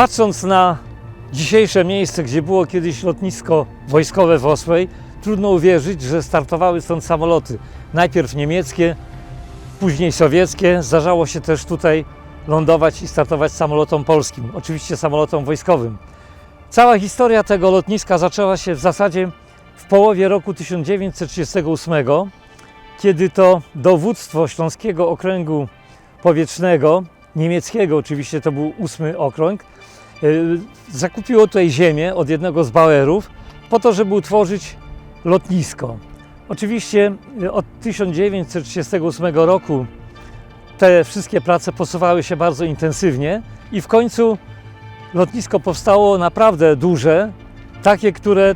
Patrząc na dzisiejsze miejsce, gdzie było kiedyś lotnisko wojskowe w Osłej, trudno uwierzyć, że startowały stąd samoloty. Najpierw niemieckie, później sowieckie. Zdarzało się też tutaj lądować i startować samolotom polskim, oczywiście samolotom wojskowym. Cała historia tego lotniska zaczęła się w zasadzie w połowie roku 1938, kiedy to dowództwo Śląskiego Okręgu Powietrznego, niemieckiego oczywiście, to był ósmy okrąg, zakupiło tutaj ziemię od jednego z Bauerów po to, żeby utworzyć lotnisko. Oczywiście y, od 1938 roku te wszystkie prace posuwały się bardzo intensywnie i w końcu lotnisko powstało naprawdę duże, takie, które,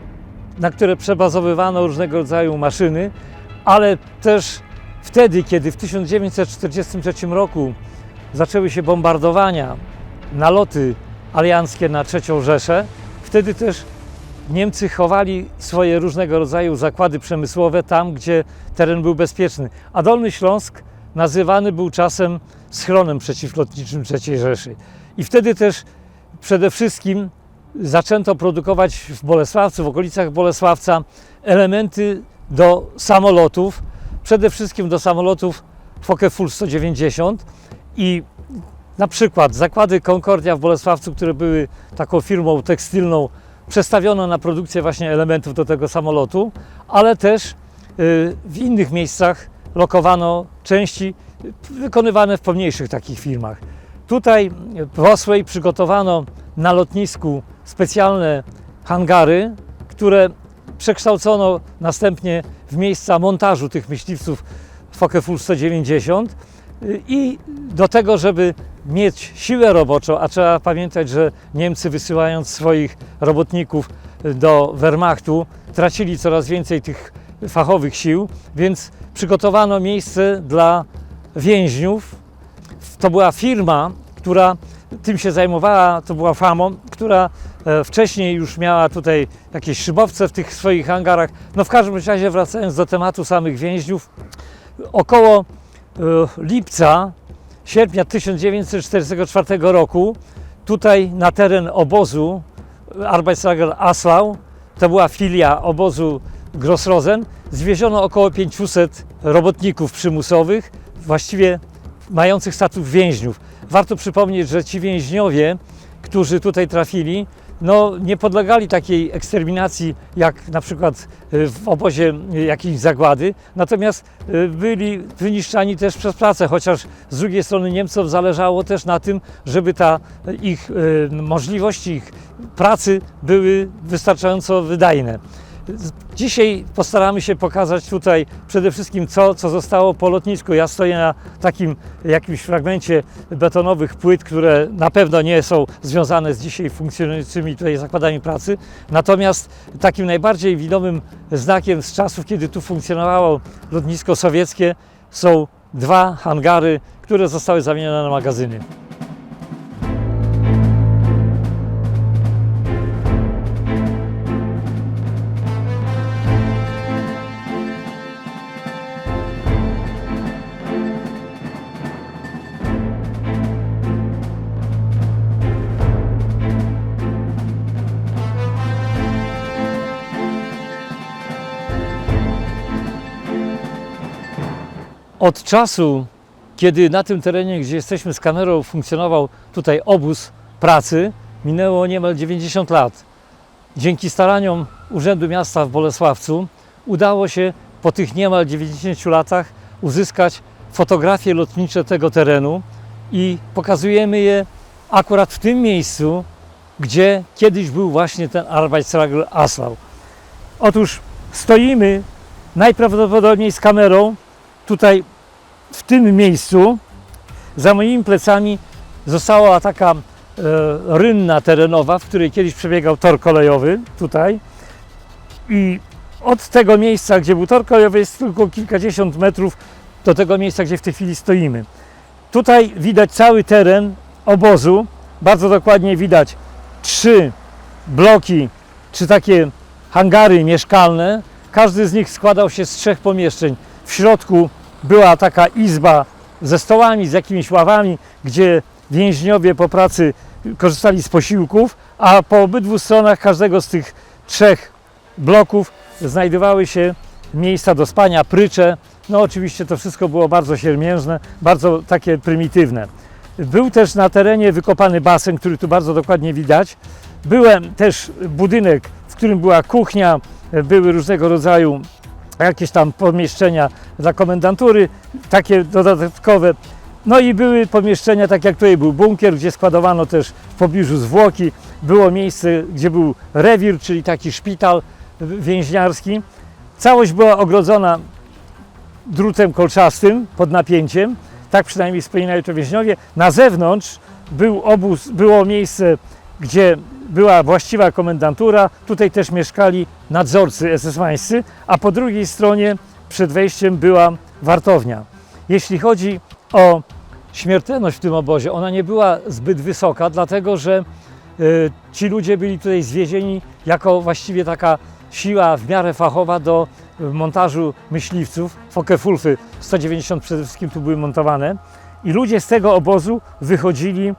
na które przebazowywano różnego rodzaju maszyny, ale też wtedy, kiedy w 1943 roku zaczęły się bombardowania, naloty alianckie na III Rzeszę, wtedy też Niemcy chowali swoje różnego rodzaju zakłady przemysłowe tam, gdzie teren był bezpieczny. A Dolny Śląsk nazywany był czasem schronem przeciwlotniczym III Rzeszy. I wtedy też przede wszystkim zaczęto produkować w Bolesławcu, w okolicach Bolesławca elementy do samolotów, przede wszystkim do samolotów Focke-Wulf 190 i na przykład zakłady Concordia w Bolesławcu, które były taką firmą tekstylną, przestawiono na produkcję właśnie elementów do tego samolotu, ale też y, w innych miejscach lokowano części wykonywane w pomniejszych takich firmach. Tutaj w Oswej przygotowano na lotnisku specjalne hangary, które przekształcono następnie w miejsca montażu tych myśliwców Focke-Wulf 190 i do tego, żeby mieć siłę roboczą, a trzeba pamiętać, że Niemcy wysyłając swoich robotników do Wehrmachtu tracili coraz więcej tych fachowych sił, więc przygotowano miejsce dla więźniów. To była firma, która tym się zajmowała, to była FAMO, która e, wcześniej już miała tutaj jakieś szybowce w tych swoich hangarach. No w każdym razie wracając do tematu samych więźniów, około e, lipca, sierpnia 1944 roku tutaj na teren obozu Arbeitslager Aslau, to była filia obozu Grossrosen, zwieziono około 500 robotników przymusowych, właściwie mających status więźniów. Warto przypomnieć, że ci więźniowie, którzy tutaj trafili, no, nie podlegali takiej eksterminacji jak na przykład y, w obozie jakiejś zagłady, natomiast y, byli wyniszczani też przez pracę, chociaż z drugiej strony Niemcom zależało też na tym, żeby ta ich y, możliwości ich pracy były wystarczająco wydajne. Dzisiaj postaramy się pokazać tutaj przede wszystkim co, co zostało po lotnisku. Ja stoję na takim jakimś fragmencie betonowych płyt, które na pewno nie są związane z dzisiaj funkcjonującymi tutaj zakładami pracy. Natomiast takim najbardziej widomym znakiem z czasów, kiedy tu funkcjonowało lotnisko sowieckie, są dwa hangary, które zostały zamienione na magazyny. Od czasu, kiedy na tym terenie, gdzie jesteśmy z kamerą, funkcjonował tutaj obóz pracy, minęło niemal 90 lat. Dzięki staraniom Urzędu Miasta w Bolesławcu udało się po tych niemal 90 latach uzyskać fotografie lotnicze tego terenu i pokazujemy je akurat w tym miejscu, gdzie kiedyś był właśnie ten Arbeitslager Aslau. Otóż stoimy najprawdopodobniej z kamerą tutaj w tym miejscu za moimi plecami została taka e, rynna terenowa, w której kiedyś przebiegał tor kolejowy tutaj i od tego miejsca, gdzie był tor kolejowy jest tylko kilkadziesiąt metrów do tego miejsca, gdzie w tej chwili stoimy. Tutaj widać cały teren obozu, bardzo dokładnie widać trzy bloki, czy takie hangary mieszkalne. Każdy z nich składał się z trzech pomieszczeń. W środku była taka izba ze stołami, z jakimiś ławami, gdzie więźniowie po pracy korzystali z posiłków, a po obydwu stronach każdego z tych trzech bloków znajdowały się miejsca do spania, prycze. No oczywiście to wszystko było bardzo siermiężne, bardzo takie prymitywne. Był też na terenie wykopany basen, który tu bardzo dokładnie widać. Byłem też budynek, w którym była kuchnia, były różnego rodzaju jakieś tam pomieszczenia dla komendantury, takie dodatkowe. No i były pomieszczenia, tak jak tutaj był bunkier, gdzie składowano też w pobliżu zwłoki. Było miejsce, gdzie był rewir, czyli taki szpital więźniarski. Całość była ogrodzona drutem kolczastym pod napięciem. Tak przynajmniej wspominają to więźniowie. Na zewnątrz był obóz, było miejsce, gdzie była właściwa komendantura. Tutaj też mieszkali nadzorcy esesmańscy, a po drugiej stronie przed wejściem była wartownia. Jeśli chodzi o śmiertelność w tym obozie, ona nie była zbyt wysoka, dlatego że y, ci ludzie byli tutaj zwiezieni jako właściwie taka siła w miarę fachowa do y, montażu myśliwców. Focke-Wulfy 190 przede wszystkim tu były montowane. I ludzie z tego obozu wychodzili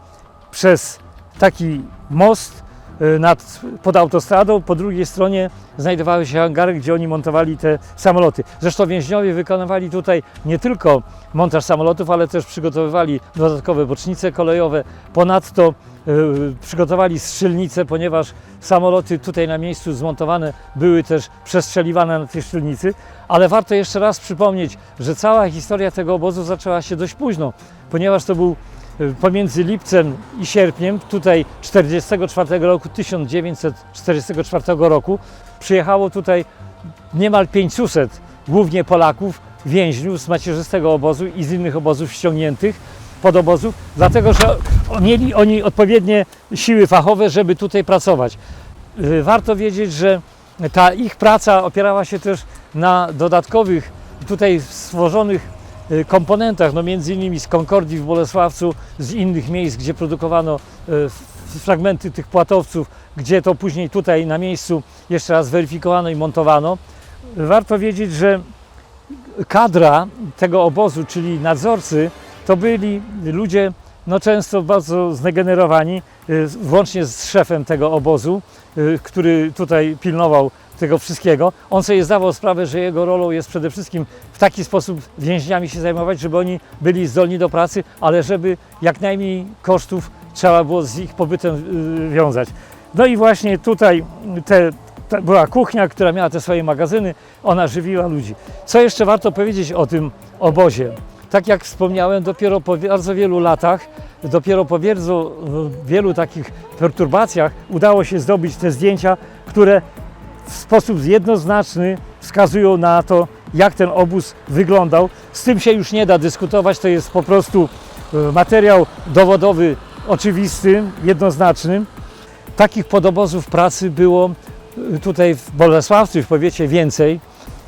przez taki most nad, pod autostradą. Po drugiej stronie znajdowały się hangary, gdzie oni montowali te samoloty. Zresztą więźniowie wykonywali tutaj nie tylko montaż samolotów, ale też przygotowywali dodatkowe bocznice kolejowe. Ponadto y, przygotowali strzelnice, ponieważ samoloty tutaj na miejscu zmontowane były też przestrzeliwane na tej strzelnicy. Ale warto jeszcze raz przypomnieć, że cała historia tego obozu zaczęła się dość późno, ponieważ to był y, pomiędzy lipcem i sierpniem, tutaj 44 roku, 1944 roku, przyjechało tutaj niemal 500 głównie Polaków, więźniów z macierzystego obozu i z innych obozów ściągniętych pod obozów, dlatego że mieli oni odpowiednie siły fachowe, żeby tutaj pracować. Y, Warto wiedzieć, że ta ich praca opierała się też na dodatkowych tutaj stworzonych y, komponentach, no między innymi z Concordii w Bolesławcu, z innych miejsc, gdzie produkowano y, fragmenty tych płatowców, gdzie to później tutaj na miejscu jeszcze raz weryfikowano i montowano. Warto wiedzieć, że kadra tego obozu, czyli nadzorcy, to byli ludzie no często bardzo zdegenerowani, y, włącznie z szefem tego obozu, y, który tutaj pilnował tego wszystkiego. On sobie zdawał sprawę, że jego rolą jest przede wszystkim w taki sposób więźniami się zajmować, żeby oni byli zdolni do pracy, ale żeby jak najmniej kosztów trzeba było z ich pobytem y, wiązać. No i właśnie tutaj te, była kuchnia, która miała te swoje magazyny, ona żywiła ludzi. Co jeszcze warto powiedzieć o tym obozie? Tak jak wspomniałem, dopiero po bardzo wielu latach, dopiero po bardzo wielu takich perturbacjach udało się zdobyć te zdjęcia, które w sposób jednoznaczny wskazują na to, jak ten obóz wyglądał. Z tym się już nie da dyskutować, to jest po prostu e, materiał dowodowy oczywisty, jednoznaczny. Takich podobozów pracy było y, tutaj w Bolesławcu w powiecie więcej.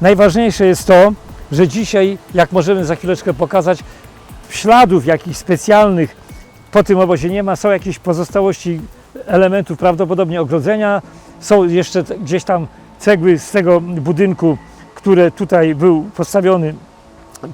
Najważniejsze jest to, że dzisiaj, jak możemy za chwileczkę pokazać, śladów jakichś specjalnych po tym obozie nie ma. Są jakieś pozostałości elementów prawdopodobnie ogrodzenia. Są jeszcze gdzieś tam cegły z tego budynku, które tutaj był postawiony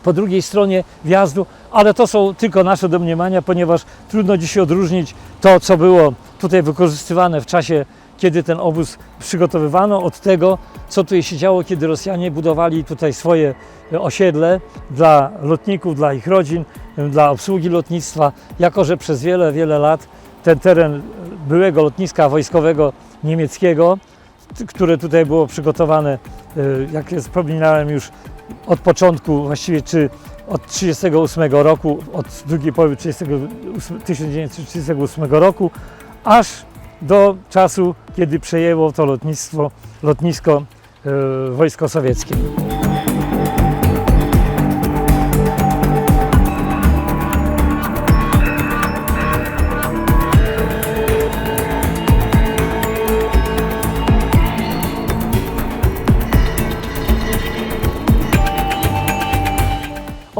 po drugiej stronie wjazdu, ale to są tylko nasze domniemania, ponieważ trudno dzisiaj odróżnić to, co było tutaj wykorzystywane w czasie, kiedy ten obóz przygotowywano, od tego, co tutaj się działo, kiedy Rosjanie budowali tutaj swoje e, osiedle dla lotników, dla ich rodzin, e, dla obsługi lotnictwa, jako że przez wiele, wiele lat ten teren byłego lotniska wojskowego niemieckiego, które tutaj było przygotowane, e, jak wspominałem już od początku, właściwie czy od 1938 roku, od drugiej połowy 38 1938 roku, aż do czasu, kiedy przejęło to lotnictwo, lotnisko e, wojsko sowieckie.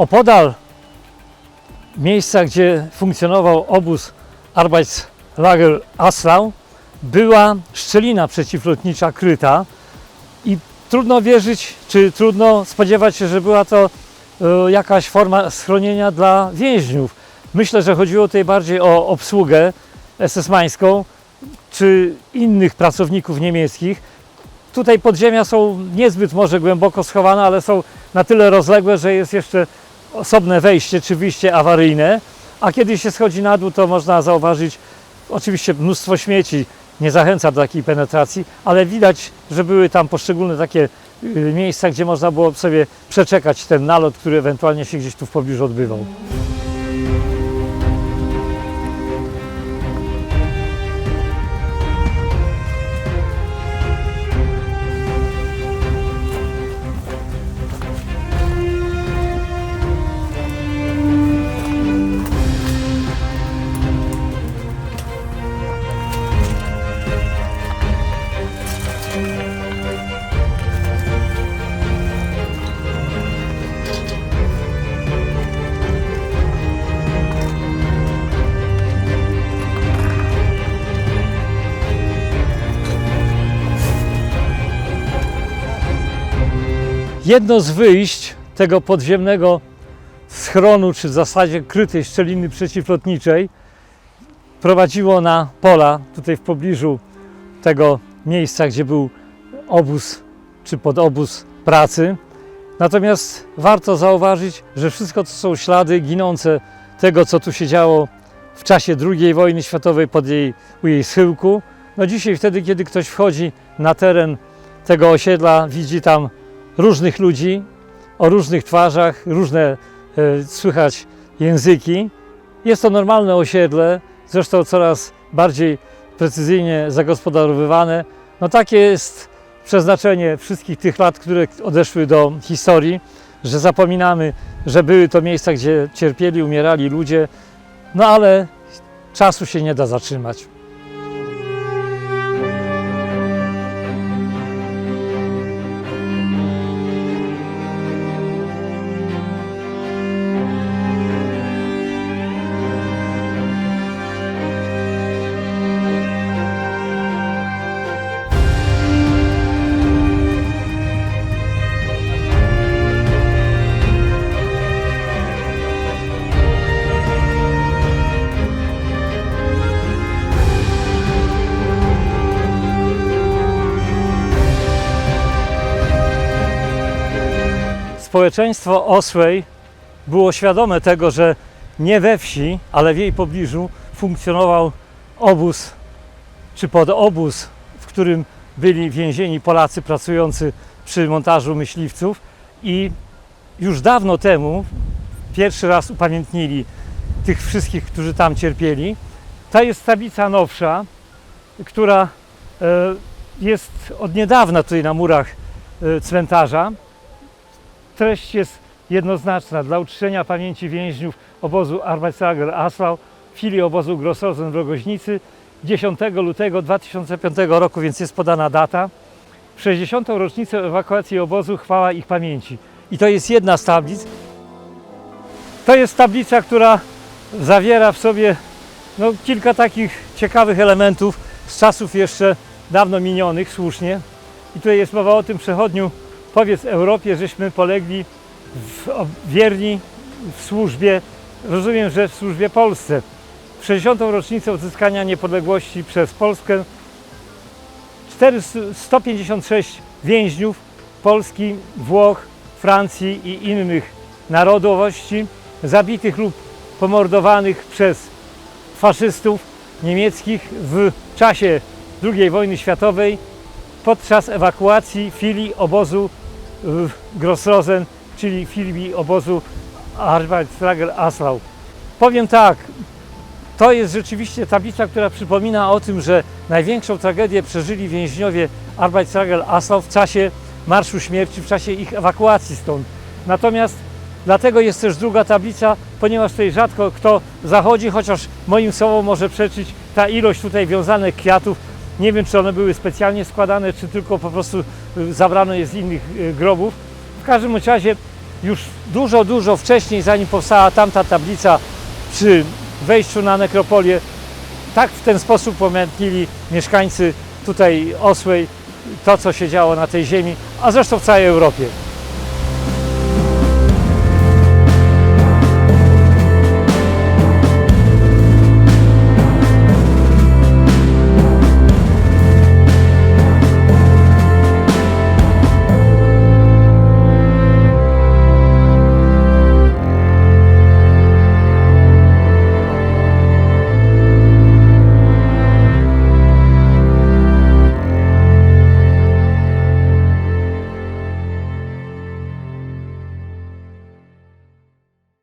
Opodal miejsca, gdzie funkcjonował obóz Arbeitslager Aslau, była szczelina przeciwlotnicza kryta i trudno wierzyć, czy trudno spodziewać się, że była to e, jakaś forma schronienia dla więźniów. Myślę, że chodziło tutaj bardziej o obsługę esesmańską czy innych pracowników niemieckich. Tutaj podziemia są niezbyt może głęboko schowane, ale są na tyle rozległe, że jest jeszcze osobne wejście czy wyjście awaryjne. A kiedy się schodzi na dół, to można zauważyć oczywiście mnóstwo śmieci. Nie zachęca do takiej penetracji, ale widać, że były tam poszczególne takie y, miejsca, gdzie można było sobie przeczekać ten nalot, który ewentualnie się gdzieś tu w pobliżu odbywał. Jedno z wyjść tego podziemnego schronu, czy w zasadzie krytej szczeliny przeciwlotniczej, prowadziło na pola tutaj w pobliżu tego miejsca, gdzie był obóz czy podobóz pracy. Natomiast warto zauważyć, że wszystko to są ślady ginące tego, co tu się działo w czasie II wojny światowej pod jej, u jej schyłku. No dzisiaj, wtedy, kiedy ktoś wchodzi na teren tego osiedla, widzi tam różnych ludzi o różnych twarzach, różne e, słychać języki. Jest to normalne osiedle, zresztą coraz bardziej precyzyjnie zagospodarowywane. No takie jest przeznaczenie wszystkich tych lat, które odeszły do historii, że zapominamy, że były to miejsca, gdzie cierpieli, umierali ludzie, no ale czasu się nie da zatrzymać. Społeczeństwo Oswej było świadome tego, że nie we wsi, ale w jej pobliżu funkcjonował obóz czy podobóz, w którym byli więzieni Polacy pracujący przy montażu myśliwców i już dawno temu pierwszy raz upamiętnili tych wszystkich, którzy tam cierpieli. Ta jest tablica nowsza, która e, jest od niedawna tutaj na murach e, cmentarza treść jest jednoznaczna. Dla uczczenia pamięci więźniów obozu Arbeitslager Aslau, filii obozu Grossosen w Rogoźnicy 10 lutego 2005 roku, więc jest podana data. W 60. rocznicę ewakuacji obozu chwała ich pamięci. I to jest jedna z tablic. To jest tablica, która zawiera w sobie no, kilka takich ciekawych elementów z czasów jeszcze dawno minionych, słusznie. I tutaj jest mowa o tym przechodniu powiedz Europie, żeśmy polegli w, wierni w służbie, rozumiem, że w służbie Polsce. W 60. rocznicę odzyskania niepodległości przez Polskę 400 156 więźniów Polski, Włoch, Francji i innych narodowości zabitych lub pomordowanych przez faszystów niemieckich w czasie II wojny światowej podczas ewakuacji filii obozu Grossrosen, czyli filii obozu Arbeitslager Aslau. Powiem tak, to jest rzeczywiście tablica, która przypomina o tym, że największą tragedię przeżyli więźniowie Arbeitslager Aslau w czasie Marszu Śmierci, w czasie ich ewakuacji stąd. Natomiast dlatego jest też druga tablica, ponieważ tutaj rzadko kto zachodzi, chociaż moim słowom może przeczyć ta ilość tutaj wiązanych kwiatów. Nie wiem, czy one były specjalnie składane, czy tylko po prostu y, zabrano je z innych y, grobów. W każdym razie już dużo, dużo wcześniej, zanim powstała tamta tablica przy wejściu na nekropolię, tak w ten sposób pamiętnili mieszkańcy tutaj Osłej to, co się działo na tej ziemi, a zresztą w całej Europie.